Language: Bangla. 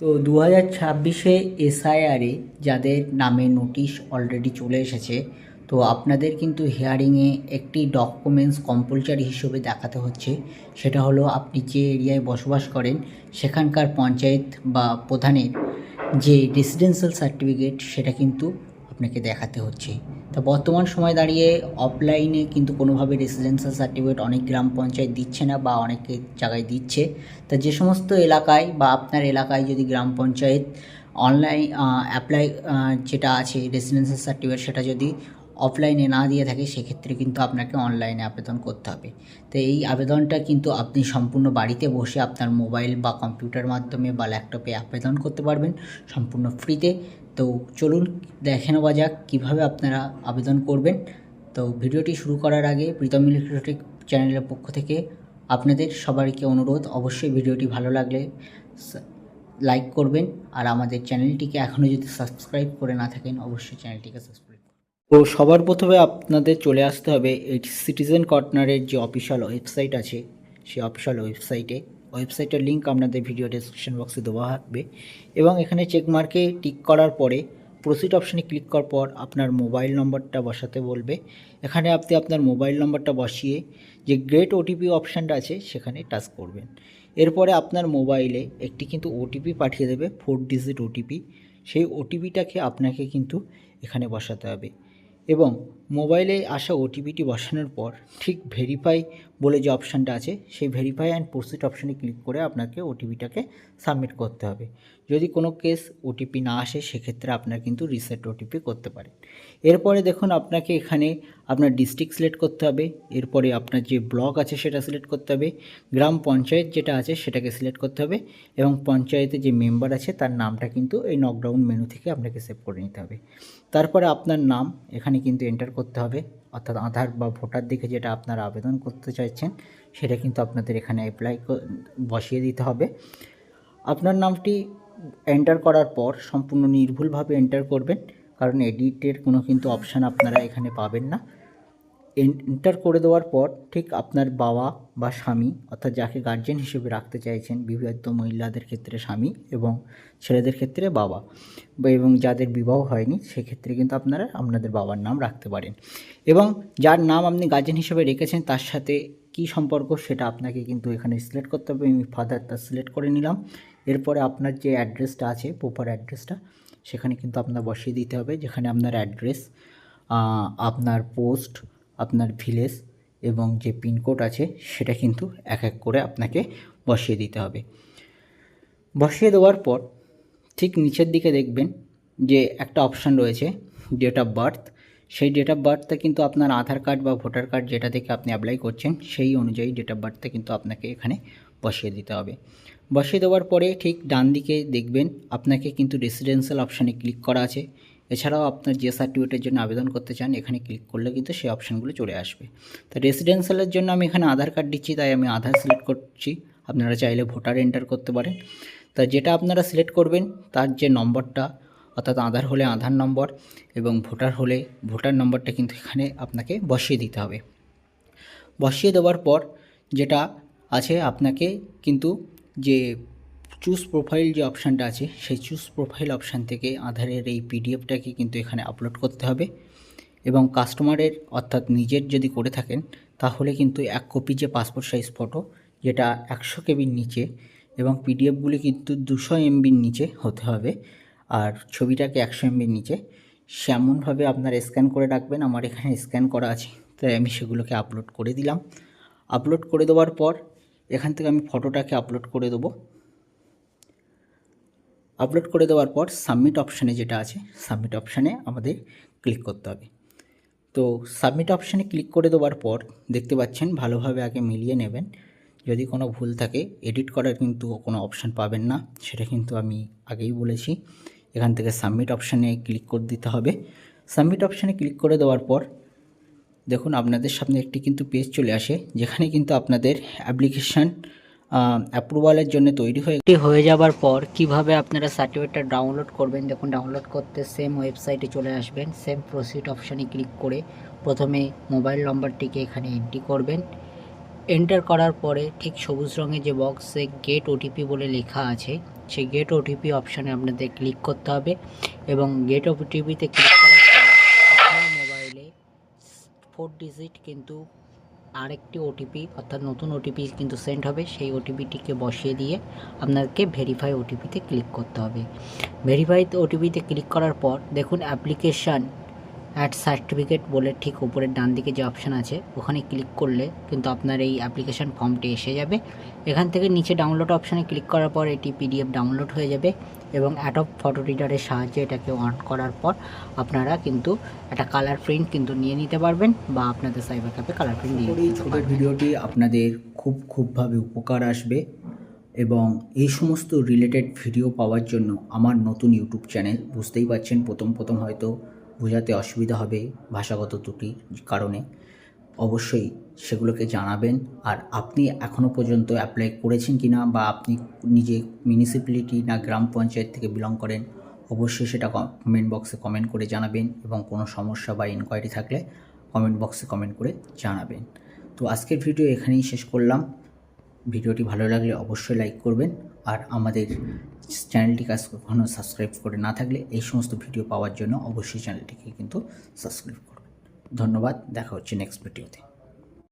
তো দু হাজার ছাব্বিশে এসআইআরে যাদের নামে নোটিশ অলরেডি চলে এসেছে, তো আপনাদের কিন্তু হিয়ারিংয়ে একটি ডকুমেন্টস কম্পালসারি হিসেবে দেখাতে হচ্ছে। সেটা হলো আপনি যে এরিয়ায় বসবাস করেন, সেখানকার পঞ্চায়েত বা প্রধানের যে রেসিডেন্সিয়াল সার্টিফিকেট সেটা কিন্তু আপনাকে দেখাতে হচ্ছে। তা বর্তমান সময় দাঁড়িয়ে অফলাইনে কিন্তু কোনোভাবে রেসিডেন্সিয়াল সার্টিফিকেট অনেক গ্রাম পঞ্চায়েত দিচ্ছে না বা অনেক জায়গায় দিচ্ছে। তা যে সমস্ত এলাকায় বা আপনার এলাকায় যদি গ্রাম পঞ্চায়েত অনলাইন অ্যাপ্লাই যেটা আছে রেসিডেন্সিয়াল সার্টিফিকেট সেটা যদি অফলাইনে না দিয়ে থাকে, সেক্ষেত্রে কিন্তু আপনাকে অনলাইনে আবেদন করতে হবে। তো এই আবেদনটা কিন্তু আপনি সম্পূর্ণ বাড়িতে বসে আপনার মোবাইল বা কম্পিউটার মাধ্যমে বা ল্যাপটপে আবেদন করতে পারবেন। সম্পূর্ণ ফ্রিতে তো চলুন দেখে নেওয়া যাক কীভাবে আপনারা আবেদন করবেন। তো ভিডিওটি শুরু করার আগে প্রীতম ইলেকট্রনিক চ্যানেলের পক্ষ থেকে আপনাদের সবাইকে অনুরোধ, অবশ্যই ভিডিওটি ভালো লাগলে লাইক করবেন আর আমাদের চ্যানেলটিকে এখনও যদি সাবস্ক্রাইব করে না থাকেন, অবশ্যই চ্যানেলটিকে সাবস্ক্রাইব তো সবার প্রথমে আপনাদের চলে আসতে হবে এই সিটিজেন কর্নারের যে অফিসিয়াল ওয়েবসাইট আছে, সেই অফিসিয়াল ওয়েবসাইটে। ওয়েবসাইটের লিঙ্ক আপনাদের ভিডিও ডেসক্রিপশন বক্সে দেওয়া থাকবে এবং এখানে চেক মার্কে টিক করার পরে প্রসিড অপশানে ক্লিক করার পর আপনার মোবাইল নম্বরটা বসাতে বলবে। এখানে আপনি আপনার মোবাইল নম্বরটা বসিয়ে যে গ্রেট ওটিপি অপশানটা আছে সেখানে টাচ করবেন। এরপরে আপনার মোবাইলে একটি কিন্তু ওটিপি পাঠিয়ে দেবে ফোর ডিজিট ওটিপি সেই ওটিপিটাকে আপনাকে কিন্তু এখানে বসাতে হবে। এবং মোবাইলে আসা ওটিপিটি বসানোর পর ঠিক ভেরিফাই বলে যে অপশানটা আছে, সেই ভেরিফাই অ্যান্ড প্রসিড অপশানে ক্লিক করে আপনাকে ওটিপিটাকে সাবমিট করতে হবে। যদি কোনো কেস ওটিপি না আসে, সেক্ষেত্রে আপনার কিন্তু রিসেট ওটিপি করতে পারেন। এরপরে দেখুন আপনাকে এখানে আপনার ডিস্ট্রিক্ট সিলেক্ট করতে হবে, এরপরে আপনার যে ব্লক আছে সেটা সিলেক্ট করতে হবে, গ্রাম পঞ্চায়েত যেটা আছে সেটাকে সিলেক্ট করতে হবে এবং পঞ্চায়েতে যে মেম্বার আছে তার নামটা কিন্তু এই নকডাউন মেনু থেকে আপনাকে সেভ করে নিতে হবে। তারপরে আপনার নাম, এখানে কিন্তু এন্টার করতে হবে। অর্থাৎ আধার বা ভোটার দিকে যেটা আপনারা আবেদন করতে চাইছেন, সেটা কিন্তু আপনাদের এখানে অ্যাপ্লাই বসিয়ে দিতে হবে। আপনার নামটি এন্টার করার পর সম্পূর্ণ নির্ভুলভাবে এন্টার করবেন, কারণ এডিটের কোনো কিন্তু অপশান আপনারা এখানে পাবেন না। এন্টার করে দেওয়ার পর ঠিক আপনার বাবা বা স্বামী অর্থাৎ যাকে গার্জেন হিসেবে রাখতে চাইছেন, বিবাহিত মহিলাদের ক্ষেত্রে স্বামী এবং ছেলেদের ক্ষেত্রে বাবা এবং যাদের বিবাহ হয়নি, সেক্ষেত্রে কিন্তু আপনারা আপনাদের বাবার নাম রাখতে পারেন। এবং যার নাম আপনি গার্জেন হিসেবে রেখেছেন, তার সাথে কী সম্পর্ক সেটা আপনাকে কিন্তু এখানে সিলেক্ট করতে হবে। আমি ফাদারটা সিলেক্ট করে নিলাম। এরপরে আপনার যে অ্যাড্রেসটা আছে প্রপার অ্যাড্রেসটা সেখানে কিন্তু আপনার বসিয়ে দিতে হবে, যেখানে আপনার অ্যাড্রেস আপনার পোস্ট আপনার ভিলেজ এবং যে পিনকোড আছে সেটা কিন্তু এক এক করে আপনাকে বসিয়ে দিতে হবে। বসিয়ে দেওয়ার পর ঠিক নিচের দিকে দেখবেন যে একটা অপশান রয়েছে ডেট অফ বার্থ সেই ডেট অফ বার্থটা কিন্তু আপনার আধার কার্ড বা ভোটার কার্ড যেটা থেকে আপনি অ্যাপ্লাই করছেন, সেই অনুযায়ী ডেট অফ বার্থটা কিন্তু আপনাকে এখানে বসিয়ে দিতে হবে। বসিয়ে দেওয়ার পরে ঠিক ডান দিকে দেখবেন আপনাকে কিন্তু রেসিডেন্সিয়াল অপশানে ক্লিক করা আছে। এছাড়াও আপনার যে সার্টিফিকেটের জন্য আবেদন করতে চান, এখানে ক্লিক করলে কিন্তু সেই অপশানগুলো চলে আসবে। তো রেসিডেন্সিয়ালের জন্য আমি এখানে আধার কার্ড দিচ্ছি, তাই আমি আধার সিলেক্ট করছি। আপনারা চাইলে ভোটার এন্টার করতে পারেন। তা যেটা আপনারা সিলেক্ট করবেন, তার যে নম্বরটা, অর্থাৎ আধার হলে আধার নম্বর এবং ভোটার হলে ভোটার নম্বরটা কিন্তু এখানে আপনাকে বসিয়ে দিতে হবে। বসিয়ে দেওয়ার পর যেটা আছে, আপনাকে কিন্তু যে চুজ প্রোফাইল যে অপশানটা আছে, সেই চুজ প্রোফাইল অপশান থেকে আধারের এই পিডিএফটাকে কিন্তু এখানে আপলোড করতে হবে এবং কাস্টমারের অর্থাৎ নিজের যদি করে থাকেন, তাহলে কিন্তু এক কপি যে পাসপোর্ট সাইজ ফটো যেটা একশো কেবির নিচে এবং পিডিএফগুলি কিন্তু দুশো এমবির নিচে হতে হবে আর ছবিটাকে একশো এমবির নিচে। সেমনভাবে আপনারা স্ক্যান করে রাখবেন, আমার এখানে স্ক্যান করা আছে, তাই আমি সেগুলোকে আপলোড করে দিলাম। আপলোড করে দেওয়ার পর, এখান থেকে আমি ফটোটাকে আপলোড করে দেবো। আপলোড করে দেওয়ার পর সাবমিট অপশানে যেটা আছে সাবমিট অপশানে আমাদের ক্লিক করতে হবে। তো সাবমিট অপশানে ক্লিক করে দেওয়ার পর দেখতে পাচ্ছেন ভালোভাবে আগে মিলিয়ে নেবেন। যদি কোনো ভুল থাকে এডিট করার কিন্তু কোনো অপশান পাবেন না, সেটা কিন্তু আমি আগেই বলেছি। এখান থেকে সাবমিট অপশানে ক্লিক করে দিতে হবে। সাবমিট অপশানে ক্লিক করে দেওয়ার পর দেখুন আপনাদের সামনে একটি কিন্তু পেজ চলে আসে, যেখানে কিন্তু আপনাদের অ্যাপ্লিকেশান অ্যাপ্রুভালের জন্য তৈরি হয়ে হয়ে যাবার পর কীভাবে আপনারা সার্টিফিকেটটা ডাউনলোড করবেন? দেখুন ডাউনলোড করতে সেম ওয়েবসাইটে চলে আসবেন সেম প্রসিড অপশানে ক্লিক করে প্রথমে মোবাইল নম্বরটিকে এখানে এন্ট্রি করবেন। এন্টার করার পরে ঠিক সবুজ রঙের যে বক্সে গেট ওটিপি বলে লেখা আছে সেই গেট ওটিপি অপশানে আপনাদের ক্লিক করতে হবে এবং গেট ওটিপিতে ক্লিক করার পর আপনার মোবাইলে ফোর ডিজিট কিন্তু আরেকটি ওটিপি অর্থাৎ নতুন ওটিপি কিন্তু সেন্ড হবে, সেই ওটিপিটিকে বসিয়ে দিয়ে আপনাকে ভেরিফাই ওটিপিতে ক্লিক করতে হবে। ভেরিফাই ওটিপিতে ক্লিক করার পর দেখুন অ্যাপ্লিকেশান অ্যাড সার্টিফিকেট বলে ঠিক উপরের ডান দিকে যে অপশান আছে, ওখানে ক্লিক করলে কিন্তু আপনার এই অ্যাপ্লিকেশান ফর্মটি এসে যাবে। এখান থেকে নিচে ডাউনলোড অপশানে ক্লিক করার পর এটি পিডিএফ ডাউনলোড হয়ে যাবে। এবং অ্যাডপ ফটো রিডারের সাহায্যে এটাকে অন করার পর আপনারা কিন্তু একটা কালার প্রিন্ট কিন্তু নিয়ে নিতে পারবেন বা আপনাদের সাইবার ক্যাফে কালার প্রিন্ট নিয়ে এই নিতে ভিডিওটি আপনাদের খুব খুবভাবে উপকার আসবে এবং এই সমস্ত রিলেটেড ভিডিও পাওয়ার জন্য আমার নতুন ইউটিউব চ্যানেল বুঝতেই পারছেন প্রথম প্রথম হয়তো বোঝাতে অসুবিধা হবে ভাষাগত ত্রুটির কারণে। অবশ্যই সেগুলোকে জানাবেন। আর আপনি এখনও পর্যন্ত অ্যাপ্লাই করেছেন কি না বা আপনি নিজে মিউনিসিপ্যালিটি না গ্রাম পঞ্চায়েত থেকে বিলং করেন, অবশ্যই সেটা কমেন্ট বক্সে কমেন্ট করে জানাবেন এবং কোনো সমস্যা বা ইনকোয়ারি থাকলে কমেন্ট বক্সে কমেন্ট করে জানাবেন। তো আজকের ভিডিও এখানেই শেষ করলাম। ভিডিওটি ভালো লাগলে অবশ্যই লাইক করবেন। আর আমাদের চ্যানেলটি কাজ কখনো সাবস্ক্রাইব করে না থাকলে এই সমস্ত ভিডিও পাওয়ার জন্য অবশ্যই চ্যানেলটিকে কিন্তু সাবস্ক্রাইব করবেন ধন্যবাদ। দেখা হচ্ছে নেক্সট ভিডিওতে